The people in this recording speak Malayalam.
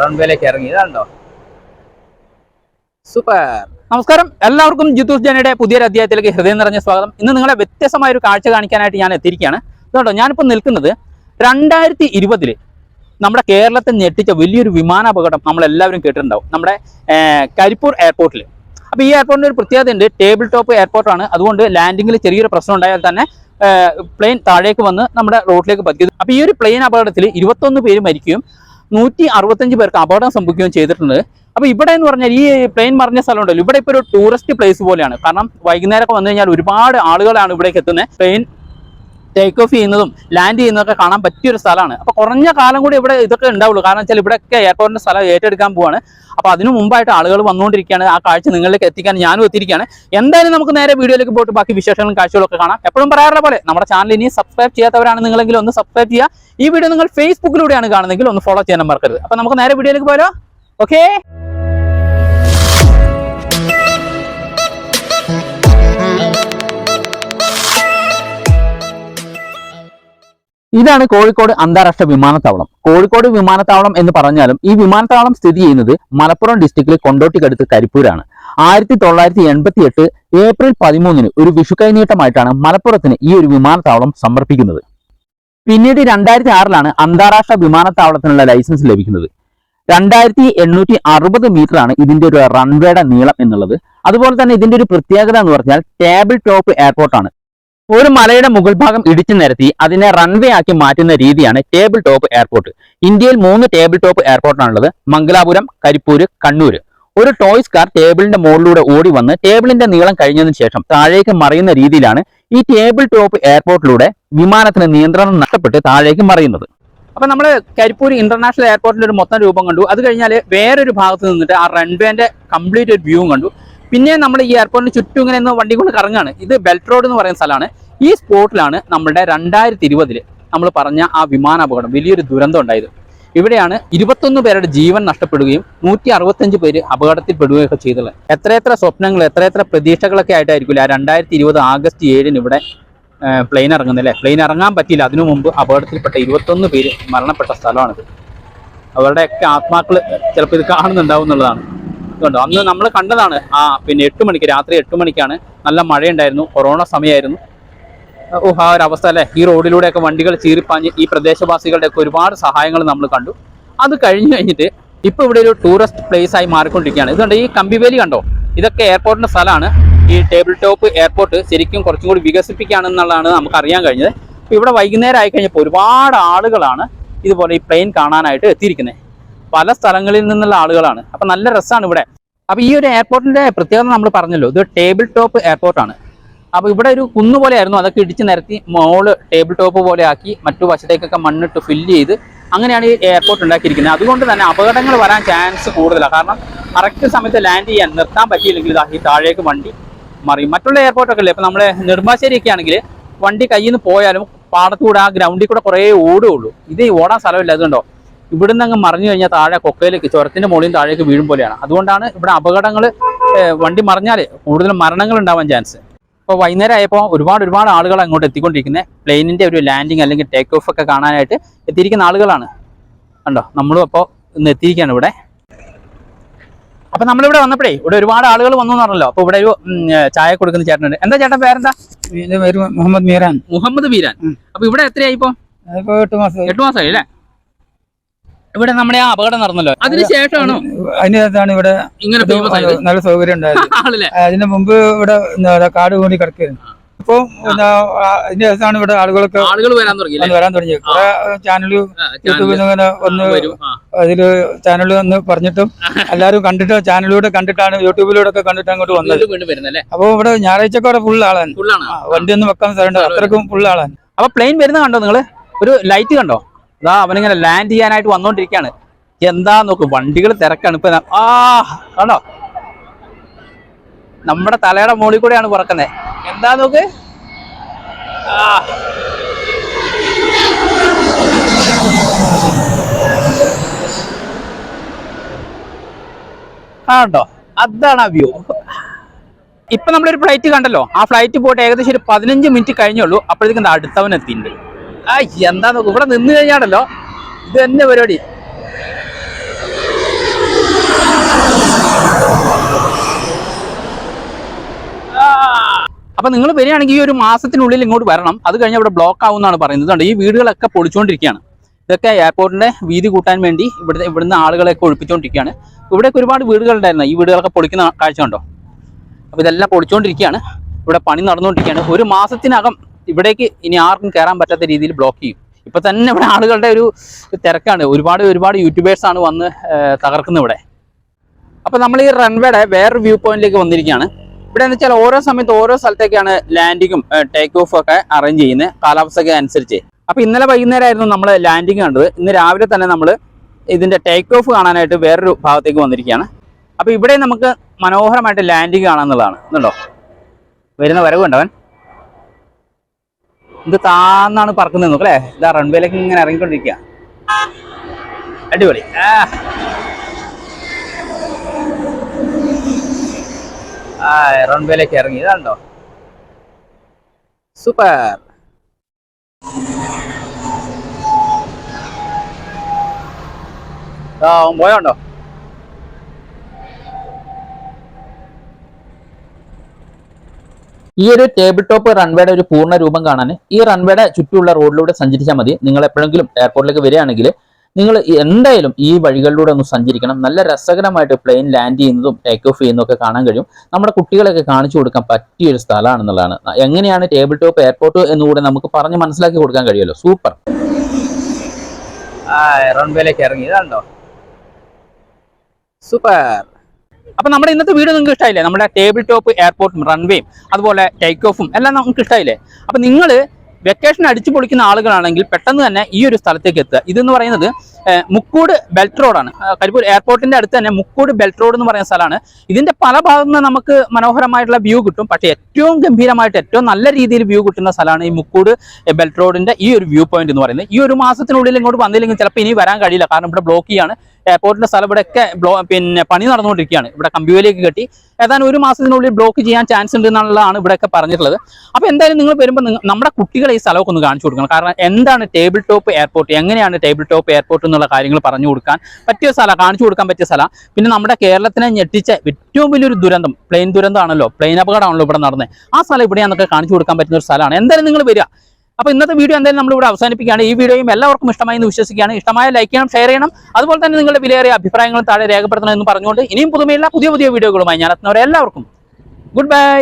റൺവേയിലേക്ക് ഇറങ്ങി. ഇതാണ്ടോ സൂപ്പർ. നമസ്കാരം. എല്ലാവർക്കും ജിത്തൂസ് ജനയുടെ പുതിയൊരു അധ്യായത്തിലേക്ക് ഹൃദയം നിറഞ്ഞ സ്വാഗതം. ഇന്ന് നിങ്ങളെ വ്യത്യസ്തമായ ഒരു കാഴ്ച കാണിക്കാനായിട്ട് ഞാൻ എത്തിയിരിക്കുകയാണ്. ഇതുകൊണ്ടോ ഞാനിപ്പോൾ നിൽക്കുന്നത് രണ്ടായിരത്തി ഇരുപതിൽ നമ്മുടെ കേരളത്തെ ഞെട്ടിച്ച വലിയൊരു വിമാനാപകടം നമ്മൾ എല്ലാവരും കേട്ടിട്ടുണ്ടാവും. നമ്മുടെ കരിപ്പൂർ എയർപോർട്ടിൽ അപ്പോൾ ഈ എയർപോർട്ടിന്റെ ഒരു പ്രത്യേകത ഉണ്ട് ടേബിൾ ടോപ്പ് എയർപോർട്ടാണ്. അതുകൊണ്ട് ലാൻഡിങ്ങിൽ ചെറിയൊരു പ്രശ്നം ഉണ്ടായാൽ തന്നെ പ്ലെയിൻ താഴേക്ക് വന്ന് നമ്മുടെ റോഡിലേക്ക് പതിക്കും. അപ്പോൾ ഈ ഒരു പ്ലെയിൻ അപകടത്തിൽ ഇരുപത്തൊന്ന് പേര് മരിക്കുകയും നൂറ്റി അറുപത്തഞ്ച് പേർക്ക് അപകടം സംഭവിക്കുകയും ചെയ്തിട്ടുണ്ട്. അപ്പോൾ ഇവിടെ എന്ന് പറഞ്ഞാൽ ഈ പ്ലെയിൻ മറിഞ്ഞ സ്ഥലം ഉണ്ടല്ലോ ഇവിടെ ഇപ്പോൾ ഒരു ടൂറിസ്റ്റ് പ്ലേസ് പോലെയാണ്. കാരണം വൈകുന്നേരമൊക്കെ വന്നു കഴിഞ്ഞാൽ ഒരുപാട് ആളുകളാണ് ഇവിടേക്ക് എത്തുന്നത്. പ്ലെയിൻ ടേക്ക് ഓഫ് ചെയ്യുന്നതും ലാൻഡ് ചെയ്യുന്നതൊക്കെ കാണാൻ പറ്റിയൊരു സ്ഥലമാണ്. അപ്പോൾ കുറഞ്ഞ കാലം കൂടി ഇവിടെ ഇതൊക്കെ ഉണ്ടാവുള്ളൂ. കാരണം വെച്ചാൽ ഇവിടെയൊക്കെ എയർപോർട്ടിന്റെ സ്ഥലം ഏറ്റെടുക്കാൻ പോവാണ്. അപ്പോൾ അതിനു മുമ്പായിട്ട് ആളുകൾ വന്നുകൊണ്ടിരിക്കുകയാണ്. ആ കാഴ്ച നിങ്ങളിലേക്ക് എത്തിക്കാൻ ഞാനും എത്തിയിരിക്കുകയാണ്. എന്തായാലും നമുക്ക് നേരെ വീഡിയോയിലേക്ക് പോയിട്ട് ബാക്കി വിശേഷങ്ങളും കാഴ്ചകളൊക്കെ കാണാം. എപ്പോഴും പറയാറുള്ള പോലെ നമ്മുടെ ചാനൽ ഇനി സബ്സ്ക്രൈബ് ചെയ്യാത്തവരാണ് നിങ്ങളെങ്കിൽ ഒന്ന് സബ്സ്ക്രൈബ് ചെയ്യുക. ഈ വീഡിയോ നിങ്ങൾ ഫേസ്ബുക്കിലൂടെയാണ് കാണുന്നതെങ്കിൽ ഒന്ന് ഫോളോ ചെയ്യാൻ മറക്കരുത്. അപ്പോൾ നമുക്ക് നേരെ വീഡിയോയിലേക്ക് പോലോ ഓക്കേ ഇതാണ് കോഴിക്കോട് അന്താരാഷ്ട്ര വിമാനത്താവളം. കോഴിക്കോട് വിമാനത്താവളം എന്ന് പറഞ്ഞാലും ഈ വിമാനത്താവളം സ്ഥിതി ചെയ്യുന്നത് മലപ്പുറം ഡിസ്ട്രിക്റ്റിലെ കൊണ്ടോട്ടിക്കടുത്ത് കരിപ്പൂരാണ്. ആയിരത്തി തൊള്ളായിരത്തി എൺപത്തി എട്ട് ഏപ്രിൽ പതിമൂന്നിന് ഒരു വിഷുക്കൈനീട്ടമായിട്ടാണ് മലപ്പുറത്തിന് ഈ ഒരു വിമാനത്താവളം സമർപ്പിക്കുന്നത്. പിന്നീട് രണ്ടായിരത്തി ആറിലാണ് അന്താരാഷ്ട്ര വിമാനത്താവളത്തിനുള്ള ലൈസൻസ് ലഭിക്കുന്നത്. രണ്ടായിരത്തി എണ്ണൂറ്റി അറുപത് മീറ്റർ ആണ് ഇതിന്റെ ഒരു റൺവേയുടെ നീളം എന്നുള്ളത്. അതുപോലെ തന്നെ ഇതിന്റെ ഒരു പ്രത്യേകത എന്ന് പറഞ്ഞാൽ ടേബിൾ ടോപ്പ് എയർപോർട്ടാണ് ഒരു മലയുടെ മുകൾ ഭാഗം ഇടിച്ചു നിരത്തി അതിനെ റൺവേ ആക്കി മാറ്റുന്ന രീതിയാണ് ടേബിൾ ടോപ്പ് എയർപോർട്ട് ഇന്ത്യയിൽ മൂന്ന് ടേബിൾ ടോപ്പ് എയർപോർട്ടാണുള്ളത് മംഗലാപുരം കരിപ്പൂര് കണ്ണൂര്. ഒരു ടോയ്സ് കാർ ടേബിളിന്റെ മുകളിലൂടെ ഓടി വന്ന് ടേബിളിന്റെ നീളം കഴിഞ്ഞതിന് ശേഷം താഴേക്ക് മറിയുന്ന രീതിയിലാണ് ഈ ടേബിൾ ടോപ്പ് എയർപോർട്ടിലൂടെ വിമാനത്തിന് നിയന്ത്രണം നഷ്ടപ്പെട്ട് താഴേക്ക് മറിയുന്നത്. അപ്പൊ നമ്മൾ കരിപ്പൂർ ഇന്റർനാഷണൽ എയർപോർട്ടിന്റെ ഒരു മൊത്തം രൂപം കണ്ടു. അത് കഴിഞ്ഞാൽ വേറൊരു ഭാഗത്ത് നിന്നിട്ട് ആ റൺവേന്റെ കംപ്ലീറ്റ് ഒരു വ്യൂവും കണ്ടു. പിന്നെ നമ്മൾ ഈ എയർപോർട്ടിന് ചുറ്റും ഇങ്ങനെ വണ്ടി കൊണ്ട് കറങ്ങാണ്. ഇത് ബെൽറ്റ് റോഡ് എന്ന് പറയുന്ന സ്ഥലമാണ്. ഈ സ്പോട്ടിലാണ് നമ്മളുടെ രണ്ടായിരത്തി ഇരുപതിൽ നമ്മൾ പറഞ്ഞ ആ വിമാനാപകടം വലിയൊരു ദുരന്തം ഉണ്ടായത്. ഇവിടെയാണ് ഇരുപത്തൊന്ന് പേരുടെ ജീവൻ നഷ്ടപ്പെടുകയും നൂറ്റി അറുപത്തഞ്ച് പേര് അപകടത്തിൽപ്പെടുകയൊക്കെ ചെയ്തുള്ളത് എത്രയെത്ര സ്വപ്നങ്ങൾ എത്രയെത്ര പ്രതീക്ഷകളൊക്കെ ആയിട്ടായിരിക്കില്ല രണ്ടായിരത്തി ഇരുപത് ആഗസ്റ്റ് ഏഴിന് ഇവിടെ പ്ലെയിൻ ഇറങ്ങുന്നത് അല്ലേ? പ്ലെയിൻ ഇറങ്ങാൻ പറ്റിയില്ല. അതിനു മുമ്പ് അപകടത്തിൽപ്പെട്ട ഇരുപത്തൊന്ന് പേര് മരണപ്പെട്ട സ്ഥലമാണിത്. അവരുടെയൊക്കെ ആത്മാക്കൾ ചിലപ്പോൾ ഇത് കാണുന്നുണ്ടാവും എന്നുള്ളതാണ്. അതുകൊണ്ട് അന്ന് നമ്മൾ കണ്ടതാണ് ആ പിന്നെ എട്ട് മണിക്ക് രാത്രി എട്ട് മണിക്കാണ് നല്ല മഴയുണ്ടായിരുന്നു കൊറോണ സമയമായിരുന്നു. ഓ ആ ഒരു അവസ്ഥ അല്ലേ? ഈ റോഡിലൂടെയൊക്കെ വണ്ടികൾ ചീറിപ്പാഞ്ഞ് ഈ പ്രദേശവാസികളുടെ ഒക്കെ ഒരുപാട് സഹായങ്ങൾ നമ്മൾ കണ്ടു. അത് കഴിഞ്ഞു കഴിഞ്ഞിട്ട് ഇപ്പൊ ഇവിടെ ഒരു ടൂറിസ്റ്റ് പ്ലേസ് ആയി മാറിക്കൊണ്ടിരിക്കുകയാണ്. ഇതുകൊണ്ട് ഈ കമ്പിവേലി കണ്ടോ? ഇതൊക്കെ എയർപോർട്ടിന്റെ സ്ഥലമാണ്. ഈ ടേബിൾ ടോപ്പ് എയർപോർട്ട് ശരിക്കും കുറച്ചും കൂടി വികസിപ്പിക്കുകയാണെന്നുള്ളതാണ് നമുക്ക് അറിയാൻ കഴിഞ്ഞത്. ഇവിടെ വൈകുന്നേരം ആയി കഴിഞ്ഞപ്പോൾ ഒരുപാട് ആളുകളാണ് ഇതുപോലെ ഈ പ്ലെയിൻ കാണാനായിട്ട് എത്തിയിരിക്കുന്നത്. പല സ്ഥലങ്ങളിൽ നിന്നുള്ള ആളുകളാണ്. അപ്പൊ നല്ല രസമാണ് ഇവിടെ. അപ്പോൾ ഈ ഒരു എയർപോർട്ടിന്റെ പ്രത്യേകത നമ്മൾ പറഞ്ഞല്ലോ. ഇത് ടേബിൾ ടോപ്പ് എയർപോർട്ടാണ് അപ്പൊ ഇവിടെ ഒരു കുന്നു പോലെ ആയിരുന്നു അതൊക്കെ ഇടിച്ച് നിരത്തി മോൾ ടേബിൾ ടോപ്പ് പോലെ ആക്കി മറ്റു വശത്തേക്കൊക്കെ മണ്ണിട്ട് ഫില്ല് ചെയ്ത് അങ്ങനെയാണ് ഈ എയർപോർട്ട് ഉണ്ടാക്കിയിരിക്കുന്നത്. അതുകൊണ്ട് തന്നെ അപകടങ്ങൾ വരാൻ ചാൻസ് കൂടുതലാണ്. കാരണം കറക്റ്റ് സമയത്ത് ലാൻഡ് ചെയ്യാൻ നിർത്താൻ പറ്റിയില്ലെങ്കിൽ ഇതാ ഈ താഴേക്ക് വണ്ടി മറിയും. മറ്റുള്ള എയർപോർട്ടൊക്കെ അല്ലേ ഇപ്പൊ നമ്മളെ നെടുമ്പാശ്ശേരി ഒക്കെ ആണെങ്കിൽ വണ്ടി കയ്യിൽ നിന്ന് പോയാലും പാടത്തൂടെ ആ ഗ്രൗണ്ടിൽ കൂടെ കുറേ ഓടുകയുള്ളൂ ഇത് ഓടാൻ സ്ഥലമില്ല. അതുകൊണ്ടോ? ഇവിടുന്ന് അങ്ങ് മറിഞ്ഞു കഴിഞ്ഞാൽ താഴെ കൊക്കയിലേക്ക് ചുരത്തിന്റെ മുകളിൽ താഴേക്ക് വീഴും പോലെയാണ്. അതുകൊണ്ടാണ് ഇവിടെ അപകടങ്ങൾ വണ്ടി മറിഞ്ഞാൽ കൂടുതൽ മരണങ്ങൾ ഉണ്ടാവാൻ ചാൻസ് ഇപ്പോൾ വൈകുന്നേരം ആയപ്പോൾ ഒരുപാട് ഒരുപാട് ആളുകൾ അങ്ങോട്ട് എത്തിക്കൊണ്ടിരിക്കുന്നത് പ്ലെയിനിന്റെ ഒരു ലാൻഡിങ് അല്ലെങ്കിൽ ടേക്ക് ഓഫ് ഒക്കെ കാണാനായിട്ട് എത്തിയിരിക്കുന്ന ആളുകളാണ്. കണ്ടോ? നമ്മളും അപ്പോൾ ഇന്ന് എത്തിയിരിക്കുകയാണ് ഇവിടെ. അപ്പൊ നമ്മളിവിടെ വന്നപ്പോഴേ ഇവിടെ ഒരുപാട് ആളുകൾ വന്നു എന്ന് പറഞ്ഞല്ലോ. അപ്പൊ ഇവിടെ ഒരു ചായ കൊടുക്കുന്ന ചേട്ടനുണ്ട്. എന്താ ചേട്ടൻ പേരെന്താ? പേര് മുഹമ്മദ് മീരാൻ. മുഹമ്മദ് മീരാൻ. അപ്പോൾ അപ്പൊ ഇവിടെ എത്രയായി ഇപ്പൊ? ഇപ്പൊ എട്ട് മാസം എട്ട് മാസമായി അല്ലേ? ഇവിടെ നമ്മുടെ ആ അപകടം നടന്നല്ലോ. അതിനുശേഷമാണോ അതിനകത്താണ് ഇവിടെ ഇങ്ങനെ നല്ല സൗകര്യം ഉണ്ടായത്. അതിന് മുമ്പ് ഇവിടെ കാട് കൂടി കിടക്കുകയായിരുന്നു. ഇപ്പൊ അതിന്റെ ശേഷമാണ് ഇവിടെ ആളുകളൊക്കെ ആളുകൾ വരാൻ വന്ന് വരാൻ തുടങ്ങിയത്. കുറെ ചാനൽ യൂട്യൂബിൽ നിന്ന് ഇങ്ങനെ ഒന്ന്. അതിൽ ചാനൽ വന്ന് പറഞ്ഞിട്ടും എല്ലാരും കണ്ടിട്ട് ചാനലിലൂടെ കണ്ടിട്ടാണ് യൂട്യൂബിലൂടെ ഒക്കെ കണ്ടിട്ട് അങ്ങോട്ട് വന്നത്. അപ്പൊ ഇവിടെ ഞായറാഴ്ചക്ക് അവിടെ ഫുൾ ആളാണ്. വണ്ടി ഒന്നും വെക്കാൻ സ്ഥലമുണ്ട് അത്രക്കും ഫുൾ ആളാണ്. അപ്പൊ പ്ലെയിൻ വരുന്ന കണ്ടോ നിങ്ങൾ? ഒരു ലൈറ്റ് കണ്ടോ? അതാ അവനിങ്ങനെ ലാൻഡ് ചെയ്യാനായിട്ട് വന്നോണ്ടിരിക്കാണ്. എന്താ നോക്ക് വണ്ടികൾ തിരക്കാണ്. ഇപ്പൊ ആ കണ്ടോ? നമ്മുടെ തലയുടെ മുകളിൽ കൂടെയാണ് പറക്കുന്നത് എന്താ നോക്ക്? ആ. കണ്ടോ? അതാണ് ആ വ്യൂ ഇപ്പൊ നമ്മളൊരു ഫ്ലൈറ്റ് കണ്ടല്ലോ. ആ ഫ്ലൈറ്റ് പോയിട്ട് ഏകദേശം ഒരു പതിനഞ്ച് മിനിറ്റ് കഴിഞ്ഞുള്ളൂ അപ്പോഴത്തേക്കും അടുത്തവനെത്തിയിട്ടുണ്ട് ആ എന്താ നോക്കും ഇവിടെ നിന്ന് കഴിഞ്ഞാണല്ലോ. ഇത് തന്നെ പരിപാടി. അപ്പൊ നിങ്ങൾ വരികയാണെങ്കിൽ ഈ ഒരു മാസത്തിനുള്ളിൽ ഇങ്ങോട്ട് വരണം. അത് കഴിഞ്ഞ് ഇവിടെ ബ്ലോക്ക് ആവുമെന്നാണ് പറയുന്നത്. ഈ വീടുകളൊക്കെ പൊളിച്ചുകൊണ്ടിരിക്കുകയാണ്. ഇതൊക്കെ എയർപോർട്ടിന്റെ വീതി കൂട്ടാൻ വേണ്ടി ഇവിടുത്തെ ഇവിടുന്ന് ആളുകളെയൊക്കെ ഒഴിപ്പിച്ചുകൊണ്ടിരിക്കുകയാണ്. ഇവിടെയൊക്കെ ഒരുപാട് വീടുകളുണ്ടായിരുന്നു ഈ വീടുകളൊക്കെ പൊളിക്കുന്ന കാഴ്ച ഉണ്ടോ അപ്പോൾ ഇതെല്ലാം പൊളിച്ചുകൊണ്ടിരിക്കുകയാണ്. ഇവിടെ പണി നടന്നുകൊണ്ടിരിക്കുകയാണ്. ഒരു മാസത്തിനകം ഇവിടേക്ക് ഇനി ആർക്കും കയറാൻ പറ്റാത്ത രീതിയിൽ ബ്ലോക്ക് ചെയ്യും. ഇപ്പൊ തന്നെ ഇവിടെ ആളുകളുടെ ഒരു തിരക്കാണ്. ഒരുപാട് ഒരുപാട് യൂട്യൂബേഴ്സ് ആണ് വന്ന് തകർക്കുന്ന തകർക്കുന്നത് ഇവിടെ. അപ്പൊ നമ്മൾ ഈ റൺവേയുടെ വേറൊരു വ്യൂ പോയിന്റിലേക്ക് വന്നിരിക്കുകയാണ്. ഇവിടെ എന്ന് വെച്ചാൽ ഓരോ സമയത്ത് ഓരോ സ്ഥലത്തേക്കാണ് ലാൻഡിങ്ങും ടേക്ക് ഓഫും ഒക്കെ അറേഞ്ച് ചെയ്യുന്നത്. കാലാവസ്ഥയ്ക്ക് അനുസരിച്ച്. അപ്പൊ ഇന്നലെ വൈകുന്നേരമായിരുന്നു നമ്മൾ ലാൻഡിങ് കണ്ടത്. ഇന്ന് രാവിലെ തന്നെ നമ്മൾ ഇതിന്റെ ടേക്ക് ഓഫ് കാണാനായിട്ട് വേറൊരു ഭാഗത്തേക്ക് വന്നിരിക്കുകയാണ്. അപ്പൊ ഇവിടെ നമുക്ക് മനോഹരമായിട്ട് ലാൻഡിങ് കാണാന്നുള്ളതാണ്. എന്നുണ്ടോ വരുന്ന വരവ് കണ്ടവൻ. ഇത് താന്നാണ് പറക്കുന്നത്. നോക്കല്ലേ ഇതാ റൺവേയിലേക്ക് ഇങ്ങനെ ഇറങ്ങിക്കൊണ്ടിരിക്കുക അടിപൊളി. ആ. റൺവേയിലേക്ക് ഇറങ്ങി. ഇതാണ്ടോ സൂപ്പർ ആ പോയോണ്ടോ ഈ ഒരു ടേബിൾ ടോപ്പ് റൺവേയുടെ ഒരു പൂർണ രൂപം കാണാൻ ഈ റൺവേയുടെ ചുറ്റുമുള്ള റോഡിലൂടെ സഞ്ചരിച്ചാൽ മതി. നിങ്ങൾ എപ്പോഴെങ്കിലും എയർപോർട്ടിലേക്ക് വരികയാണെങ്കിൽ നിങ്ങൾ എന്തായാലും ഈ വഴികളിലൂടെ ഒന്ന് സഞ്ചരിക്കണം. നല്ല രസകരമായിട്ട് പ്ലെയിൻ ലാൻഡ് ചെയ്യുന്നതും ടേക്ക് ഓഫ് ചെയ്യുന്നതും ഒക്കെ കാണാൻ കഴിയും. നമ്മുടെ കുട്ടികളൊക്കെ കാണിച്ചു കൊടുക്കാൻ പറ്റിയ ഒരു സ്ഥലമാണെന്നുള്ളതാണ്. എങ്ങനെയാണ് ടേബിൾ ടോപ്പ് എയർപോർട്ട് എന്നുകൂടെ നമുക്ക് പറഞ്ഞ് മനസ്സിലാക്കി കൊടുക്കാൻ കഴിയുമല്ലോ? സൂപ്പർ. റൺവേയിലേക്ക് ഇറങ്ങി. സൂപ്പർ. അപ്പൊ നമ്മുടെ ഇന്നത്തെ വീഡിയോ നിങ്ങൾക്ക് ഇഷ്ടമായില്ലേ നമ്മുടെ ടേബിൾ ടോപ്പ് എയർപോർട്ടും റൺവേയും അതുപോലെ ടേക്ക് ഓഫും എല്ലാം നമുക്ക് ഇഷ്ടമായില്ലേ അപ്പൊ നിങ്ങൾ വെക്കേഷൻ അടിച്ചു പൊളിക്കുന്ന ആളുകളാണെങ്കിൽ പെട്ടെന്ന് തന്നെ ഈ ഒരു സ്ഥലത്തേക്ക് എത്തുക. ഇതെന്ന് പറയുന്നത് മുക്കൂട് ബെൽറ്റ് റോഡാണ് കരിപ്പൂർ എയർപോർട്ടിന്റെ അടുത്ത് തന്നെ മുക്കൂട് ബെൽറ്റ് റോഡ് എന്ന് പറയുന്ന സ്ഥലമാണ്. ഇതിന്റെ പല ഭാഗത്തു നിന്ന് നമുക്ക് മനോഹരമായിട്ടുള്ള വ്യൂ കിട്ടും. പക്ഷേ ഏറ്റവും ഗംഭീരമായിട്ട് ഏറ്റവും നല്ല രീതിയിൽ വ്യൂ കിട്ടുന്ന സ്ഥലമാണ് ഈ മുക്കൂട് ബെൽറ്റ് റോഡിന്റെ ഈ ഒരു വ്യൂ പോയിന്റ് എന്ന് പറയുന്നത്. ഈ ഒരു മാസത്തിനുള്ളിൽ ഇങ്ങോട്ട് വന്നില്ലെങ്കിൽ ചിലപ്പോൾ ഇനി വരാൻ കഴിയില്ല. കാരണം ഇവിടെ ബ്ലോക്ക് ചെയ്യാണ്. എയർപോർട്ടിന്റെ സ്ഥലം ഇവിടെയൊക്കെ ബ്ലോ പിന്നെ പണി നടന്നുകൊണ്ടിരിക്കുകയാണ്. ഇവിടെ കമ്പിവേലിയൊക്കെ കെട്ടി. ഏതാനും ഒരു മാസത്തിനുള്ളിൽ ബ്ലോക്ക് ചെയ്യാൻ ചാൻസ് ഉണ്ട് എന്നുള്ളതാണ് ഇവിടെയൊക്കെ പറഞ്ഞിട്ടുള്ളത്. അപ്പോൾ എന്തായാലും നിങ്ങൾ വരുമ്പോൾ നമ്മുടെ കുട്ടികളെ ഈ സ്ഥലമൊക്കെ ഒന്ന് കാണിച്ചു കൊടുക്കണം. കാരണം എന്താണ് ടേബിൾ ടോപ്പ് എയർപോർട്ട് എങ്ങനെയാണ് ടേബിൾ ടോപ്പ് എയർപോർട്ട് എന്നുള്ള കാര്യങ്ങൾ പറഞ്ഞു കൊടുക്കാൻ പറ്റിയ സ്ഥലം കാണിച്ചു കൊടുക്കാൻ പറ്റിയ സ്ഥലം. പിന്നെ നമ്മുടെ കേരളത്തിനെ ഞെട്ടിച്ച ഏറ്റവും വലിയൊരു ദുരന്തം പ്ലെയിൻ ദുരന്തമാണല്ലോ പ്ലെയിൻ അപകടമാണല്ലോ ഇവിടെ നടന്നത് ആ സ്ഥലം ഇവിടെയാണെന്നൊക്കെ കാണിച്ചു കൊടുക്കാൻ പറ്റുന്ന ഒരു സ്ഥലമാണ്. എന്തായാലും നിങ്ങൾ വരിക. അപ്പോൾ ഇന്നത്തെ വീഡിയോ എന്തായാലും നമ്മൾ ഇവിടെ അവസാനിപ്പിക്കുകയാണ്. ഈ വീഡിയോയും എല്ലാവർക്കും ഇഷ്ടമായി എന്ന് വിശ്വസിക്കുകയാണ്. ഇഷ്ടമായ ലൈക്ക് ചെയ്യണം ഷെയർ ചെയ്യണം. അതുപോലെ തന്നെ നിങ്ങളുടെ വിലയേറിയ അഭിപ്രായങ്ങളും താഴെ രേഖപ്പെടുത്തണം എന്ന് പറഞ്ഞുകൊണ്ട് ഇനിയും പുതുമയുള്ള പുതിയ പുതിയ വീഡിയോകളുമായി ഞാൻ എത്തുന്നവരെ എല്ലാവർക്കും. Good bye